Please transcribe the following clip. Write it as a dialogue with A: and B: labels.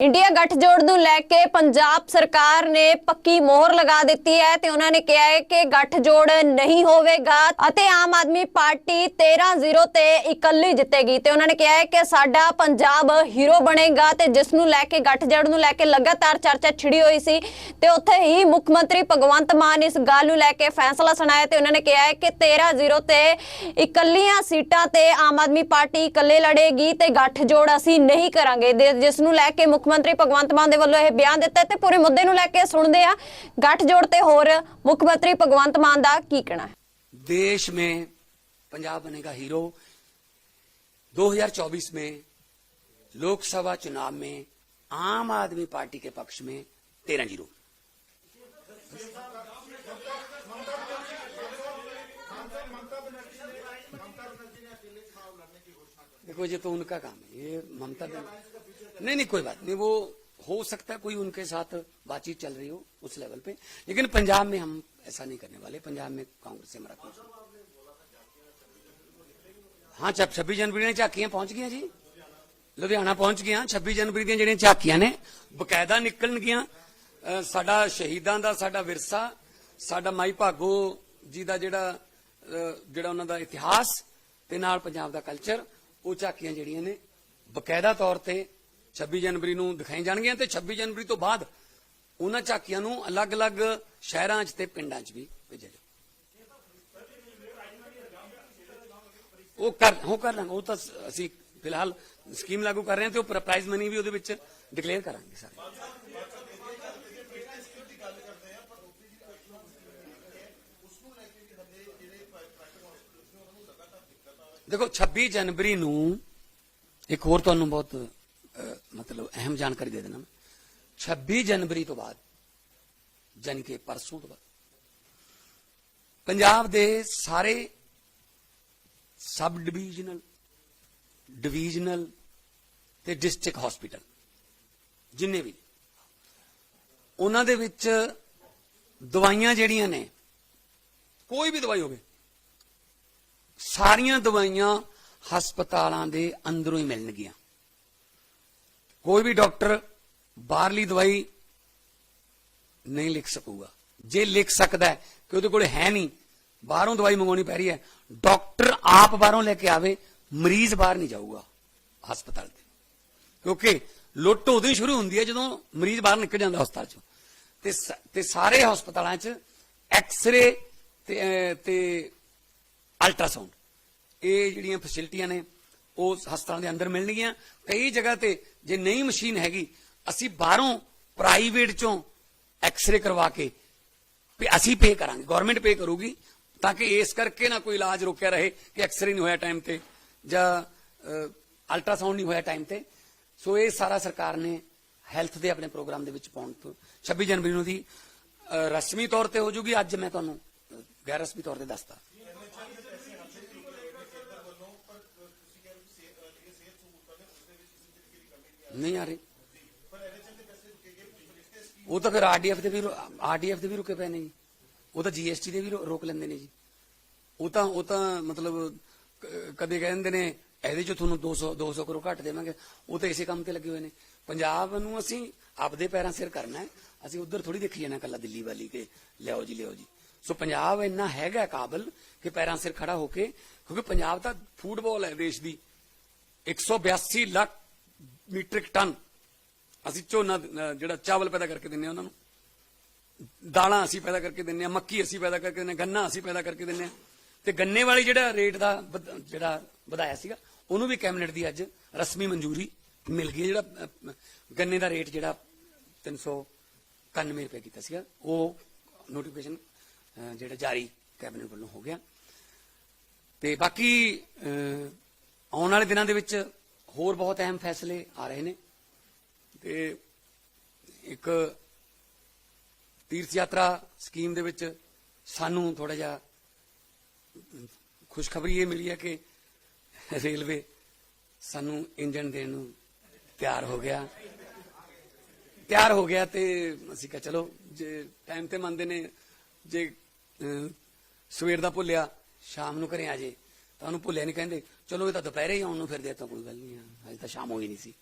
A: India ਗੱਠਜੋੜ ਨੂੰ ਲੈ ਕੇ ਪੰਜਾਬ ਸਰਕਾਰ ਨੇ ਪੱਕੀ ਮੋਹਰ ਲਗਾ ਦਿੱਤੀ ਹੈ ਤੇ ਉਹਨਾਂ ਨੇ ਕਿਹਾ ਹੈ ਕਿ ਗੱਠਜੋੜ ਨਹੀਂ ਹੋਵੇਗਾ ਅਤੇ ਆਮ ਆਦਮੀ ਪਾਰਟੀ 13-0 ਤੇ ਇਕੱਲੀ ਜਿੱਤੇਗੀ ਤੇ ਉਹਨਾਂ ਨੇ ਕਿਹਾ ਹੈ ਕਿ ਸਾਡਾ ਪੰਜਾਬ ਹੀਰੋ ਬਣੇਗਾ ਤੇ ਜਿਸ ਨੂੰ ਲੈ ਕੇ ਗੱਠਜੋੜ ਨੂੰ ਲੈ ਕੇ ਲਗਾਤਾਰ ਚਰਚਾ ਛਿੜੀ ਹੋਈ ਸੀ ਤੇ ਉੱਥੇ ਹੀ ਮੁੱਖ ਮੰਤਰੀ ਭਗਵੰਤ ਮਾਨ ਇਸ ਗੱਲ ਨੂੰ ਲੈ ਕੇ ਫੈਸਲਾ ਸੁਣਾਇਆ ਤੇ ਉਹਨਾਂ ਨੇ ਕਿਹਾ ਹੈ ਕਿ 13-0 ਤੇ ਇਕੱਲੀਆਂ ਸੀਟਾਂ ਤੇ ਆਮ ਆਦਮੀ ਪਾਰਟੀ ਇਕੱਲੇ ਲੜੇਗੀ ਤੇ ਗੱਠਜੋੜ ਅਸੀਂ ਨਹੀਂ ਕਰਾਂਗੇ ਜਿਸ ਨੂੰ ਲੈ ਕੇ ਮੁੱਖ ਮੰਤਰੀ ਭਗਵੰਤ ਮਾਨ ਦੇ ਵੱਲੋਂ ਇਹ ਬਿਆਨ ਦਿੱਤਾ ਹੈ ਤੇ ਪੂਰੇ ਮੁੱਦੇ ਨੂੰ ਲੈ ਕੇ ਸੁਣਦੇ ਆ ਗੱਠਜੋੜ ਤੇ ਹੋਰ ਮੁੱਖ ਮੰਤਰੀ ਭਗਵੰਤ ਮਾਨ ਦਾ ਕੀ ਕਹਿਣਾ ਹੈ
B: देश में पंजाब बनेगा हीरो 2024 में लोकसभा चुनाव में आम आदमी पार्टी के पक्ष में तेरह जीरो देखो ये तो उनका काम है ये ममता बनर्जी नहीं नहीं कोई बात नहीं वो हो सकता है कोई उनके साथ बातचीत चल रही हो उस लेवल पे लेकिन पंजाब में हम ऐसा नहीं करने वाले पंजाब में कांग्रेस से हमारा कुछ ਹਾਂ ਜਬ 26 ਜਨਵਰੀ ਨੇ ਝਾਕੀਆਂ ਪਹੁੰਚ ਗਈਆਂ ਜੀ ਲੁਧਿਆਣਾ ਪਹੁੰਚ ਗਈਆਂ 26 ਜਨਵਰੀ ਦੀਆਂ ਜਿਹੜੀਆਂ ਝਾਕੀਆਂ ਨੇ ਬਕਾਇਦਾ ਨਿਕਲਣਗੀਆਂ ਅਹ ਸਾਡਾ ਸ਼ਹੀਦਾਂ ਦਾ ਸਾਡਾ ਵਿਰਸਾ ਸਾਡਾ ਮਾਈ ਭਾਗੋ ਜੀ ਦਾ ਜਿਹੜਾ ਅਹ ਜਿਹੜਾ ਉਹਨਾਂ ਦਾ ਇਤਿਹਾਸ ਤੇ ਨਾਲ ਪੰਜਾਬ ਦਾ ਕਲਚਰ ਉਹ ਝਾਕੀਆਂ ਜਿਹੜੀਆਂ ਨੇ ਬਕਾਇਦਾ ਤੌਰ ਤੇ 26 ਜਨਵਰੀ ਨੂੰ ਦਿਖਾਈ ਜਾਣਗੀਆਂ ਤੇ 26 ਜਨਵਰੀ ਤੋਂ ਬਾਅਦ ਉਹਨਾਂ ਝਾਕੀਆਂ ਨੂੰ ਅਲੱਗ-ਅਲੱਗ ਸ਼ਹਿਰਾਂ 'ਚ ਤੇ ਪਿੰਡਾਂ 'ਚ ਵੀ ਭੇਜਿਆ ਜਾਊ। ਉਹ ਕਰ ਉਹ ਕਰ ਲਾਂਗੇ। ਉਹ ਤਾਂ ਅਸੀਂ ਫਿਲਹਾਲ ਸਕੀਮ ਲਾਗੂ ਕਰ ਰਹੇ ਹਾਂ ਤੇ ਉਹ ਪ੍ਰਾਈਜ਼ ਮਨੀ ਵੀ ਉਹਦੇ ਵਿੱਚ ਡਿਕਲੇਅਰ ਕਰਾਂਗੇ ਸਾਰੇ। ਦੇਖੋ 26 ਜਨਵਰੀ ਨੂੰ ਇੱਕ ਹੋਰ ਤੁਹਾਨੂੰ ਬਹੁਤ ਮਤਲਬ ਅਹਿਮ ਜਾਣਕਾਰੀ ਦੇ ਦੇਣਾ। ਮੈਂ 26 ਜਨਵਰੀ ਤੋਂ ਬਾਅਦ, ਜਾਣੀ ਕਿ ਪਰਸੋਂ ਤੋਂ ਬਾਅਦ। ਪੰਜਾਬ ਦੇ ਸਾਰੇ ਸਬ ਡਿਵੀਜ਼ਨਲ ਡਿਵੀਜ਼ਨਲ ਤੇ ਡਿਸਟ੍ਰਿਕਟ ਹਸਪੀਟਲ, ਜਿੰਨੇ ਵੀ, ਉਹਨਾਂ ਦੇ ਵਿੱਚ ਦਵਾਈਆਂ ਜਿਹੜੀਆਂ ਨੇ, ਕੋਈ ਵੀ ਦਵਾਈ ਹੋਵੇ, ਸਾਰੀਆਂ ਦਵਾਈਆਂ ਹਸਪਤਾਲਾਂ ਦੇ ਅੰਦਰੋਂ ਹੀ ਮਿਲਣਗੀਆਂ। ਕੋਈ ਵੀ ਡਾਕਟਰ ਬਾਹਰਲੀ ਦਵਾਈ ਨਹੀਂ ਲਿਖ ਸਕੂਗਾ। ਜੇ ਲਿਖ ਸਕਦਾ ਕਿ ਉਹਦੇ ਕੋਲ ਹੈ ਨਹੀਂ, ਬਾਹਰੋਂ ਦਵਾਈ ਮੰਗਵਾਉਣੀ ਪੈ ਰਹੀ ਹੈ, ਡਾਕਟਰ ਆਪ ਬਾਹਰੋਂ ਲੈ ਕੇ ਆਵੇ, ਮਰੀਜ਼ ਬਾਹਰ ਨਹੀਂ ਜਾਊਗਾ ਹਸਪਤਾਲ ਦੇ ਕਿਉਂਕਿ ਲੁੱਟ ਉਦੋਂ ਹੀ ਸ਼ੁਰੂ ਹੁੰਦੀ ਹੈ ਜਦੋਂ ਮਰੀਜ਼ ਬਾਹਰ ਨਿਕਲ ਜਾਂਦਾ ਹਸਪਤਾਲ ਚੋਂ। ਤੇ ਤੇ ਸਾਰੇ ਹਸਪਤਾਲਾਂ 'ਚ ਐਕਸ-ਰੇ ਤੇ ਤੇ ਅਲਟਰਾਸਾਊਂਡ। ਇਹ ਜਿਹੜੀਆਂ ਫੈਸਿਲਿਟੀਆਂ ਨੇ ਉਹ ਹਸਪਤਾਲਾਂ ਦੇ ਅੰਦਰ ਮਿਲਣਗੀਆਂ। ਕਈ ਜਗ੍ਹਾ ਤੇ ਜੇ ਨਹੀਂ ਮਸ਼ੀਨ ਹੈਗੀ, ਅਸੀਂ ਬਾਹਰੋਂ ਪ੍ਰਾਈਵੇਟ ਚੋਂ ਐਕਸ-ਰੇ ਕਰਵਾ ਕੇ ਅਸੀਂ ਪੇ ਕਰਾਂਗੇ ਗਵਰਨਮੈਂਟ ਪੇ ਕਰੂਗੀ ਤਾਂ ਕਿ ਇਸ ਕਰਕੇ ਨਾ ਕੋਈ ਇਲਾਜ ਰੁਕਿਆ ਰਹੇ ਕਿ ਐਕਸ-ਰੇ ਨਹੀਂ ਹੋਇਆ ਟਾਈਮ ਤੇ ਜਾਂ ਅਲਟਰਾਸਾਊਂਡ ਨਹੀਂ ਹੋਇਆ ਟਾਈਮ ਤੇ। ਸੋ ਇਹ ਸਾਰਾ ਸਰਕਾਰ ਨੇ ਹੈਲਥ ਦੇ ਆਪਣੇ ਪ੍ਰੋਗਰਾਮ ਦੇ ਵਿੱਚ ਪਾਉਣ ਤੋਂ 26 ਜਨਵਰੀ ਨੂੰ ਦੀ ਰਸਮੀ ਤੌਰ ਤੇ ਹੋ ਜੂਗੀ। ਅੱਜ ਮੈਂ ਤੁਹਾਨੂੰ ਗੈਰ ਰਸਮੀ ਤੌਰ ਤੇ ਦੱਸਦਾ। ਨਹੀਂ ਆ ਰਹੀ। ਉਹ ਤਾਂ ਫਿਰ ਆਰਡੀਐਫ ਦੇ ਵੀ ਆਰਡੀਐਫ ਦੇ ਵੀ ਰੁਕੇ ਪਏ ਨੇ ਜੀ। ਉਹ ਤਾਂ ਜੀਐਸਟੀ ਦੇ ਵੀ ਰੋਕ ਲੈਂਦੇ ਨੇ ਜੀ। ਉਹ ਤਾਂ ਉਹ ਤਾਂ ਮਤਲਬ, ਕ- ਕਦੇ ਕਹਿੰਦੇ ਨੇ, ਇਹਦੇ ਚ ਤੁਹਾਨੂੰ 200 200 ਕਰੋੜ ਘੱਟ ਦੇਵਾਂਗੇ। ਉਹ ਤਾਂ ਇਸੇ ਕੰਮ ਤੇ ਲੱਗੇ ਹੋਏ ਨੇ। ਪੰਜਾਬ ਨੂੰ ਅਸੀਂ ਆਪਦੇ ਪੈਰਾਂ ਸਿਰ ਕਰਨਾ ਹੈ। ਅਸੀਂ ਉਧਰ ਥੋੜੀ ਦੇਖੀ ਜਾਣਾ ਕੱਲਾ ਦਿੱਲੀ ਵਾਲੀ ਕੇ ਲਿਆਓ ਜੀ ਲਿਆਓ ਜੀ। ਸੋ ਪੰਜਾਬ ਇੰਨਾ ਹੈਗਾ ਕਾਬਲ ਕਿ ਪੈਰਾਂ ਸਿਰ ਖੜਾ ਹੋ ਕੇ, ਕਿਉਂਕਿ ਪੰਜਾਬ ਤਾਂ ਫੁੱਟਬਾਲ ਹੈ ਦੇਸ਼ ਦੀ। 182 ਲੱਖ ਮੀਟ੍ਰਿਕ ਟਨ। ਅਸੀਂ ਝੋਨਾ ਜਿਹੜਾ ਚਾਵਲ ਪੈਦਾ ਕਰਕੇ ਦਿੰਨੇ ਆ ਉਹਨਾਂ ਨੂੰ। ਦਾਲਾਂ ਅਸੀਂ ਪੈਦਾ ਕਰਕੇ ਦਿੰਨੇ ਆ, ਮੱਕੀ ਅਸੀਂ ਪੈਦਾ ਕਰਕੇ ਦਿੰਨੇ ਆ, ਗੰਨਾ ਅਸੀਂ ਪੈਦਾ ਕਰਕੇ ਦਿੰਨੇ ਆ। ਤੇ ਗੰਨੇ ਵਾਲੀ ਜਿਹੜਾ ਰੇਟ ਦਾ ਵਧ- ਜਿਹੜਾ ਵਧਾਇਆ ਸੀਗਾ, ਉਹਨੂੰ ਵੀ ਕੈਬਨਿਟ ਦੀ ਅੱਜ ਰਸਮੀ ਮਨਜ਼ੂਰੀ ਮਿਲ ਗਈ ਹੈ। ਜਿਹੜਾ ਗੰਨੇ ਦਾ ਰੇਟ ਜਿਹੜਾ 391 ਰੁਪਏ ਕੀਤਾ ਸੀਗਾ। ਉਹ ਨੋਟੀਫਿਕੇਸ਼ਨ ਜਿਹੜਾ ਜਾਰੀ ਕੈਬਨਿਟ ਵੱਲੋਂ ਹੋ ਗਿਆ। ਤੇ ਬਾਕੀ ਆਉਣ ਵਾਲੇ ਦਿਨਾਂ ਦੇ ਵਿੱਚ ਹੋਰ ਬਹੁਤ ਅਹਿਮ ਫੈਸਲੇ ਆ ਰਹੇ ਨੇ ਤੇ ਇੱਕ ਤੀਰਥ ਯਾਤਰਾ ਸਕੀਮ ਦੇ ਵਿੱਚ ਸਾਨੂੰ ਥੋੜਾ ਜਿਹਾ ਖੁਸ਼ਖਬਰੀ ਇਹ ਮਿਲੀ ਹੈ ਕਿ ਰੇਲਵੇ ਸਾਨੂੰ ਇੰਜਨ ਦੇਣ ਨੂੰ ਤਿਆਰ ਹੋ ਗਿਆ। ਤਿਆਰ ਹੋ ਗਿਆ ਤੇ ਅਸੀਂ ਕਿਹਾ ਚਲੋ, ਜੇ ਟਾਈਮ ਤੇ ਮੰਨਦੇ ਨੇ, ਜੇ ਸਵੇਰ ਦਾ ਭੁੱਲਿਆ, ਸ਼ਾਮ ਨੂੰ ਘਰੇ ਆ ਜੇ ਤਾਂ ਉਹਨੂੰ ਭੁੱਲਿਆ ਨਹੀਂ ਕਹਿੰਦੇ, ਚਲੋ ਇਹ ਤਾਂ ਦੁਪਹਿਰੇ ਹੀ ਆਉਣ ਨੂੰ ਫਿਰਦੇ ਆ ਤਾਂ ਕੋਈ ਗੱਲ ਨਹੀਂ ਆ, ਹਜੇ ਤਾਂ ਸ਼ਾਮ ਹੋਈ ਨਹੀਂ ਸੀ।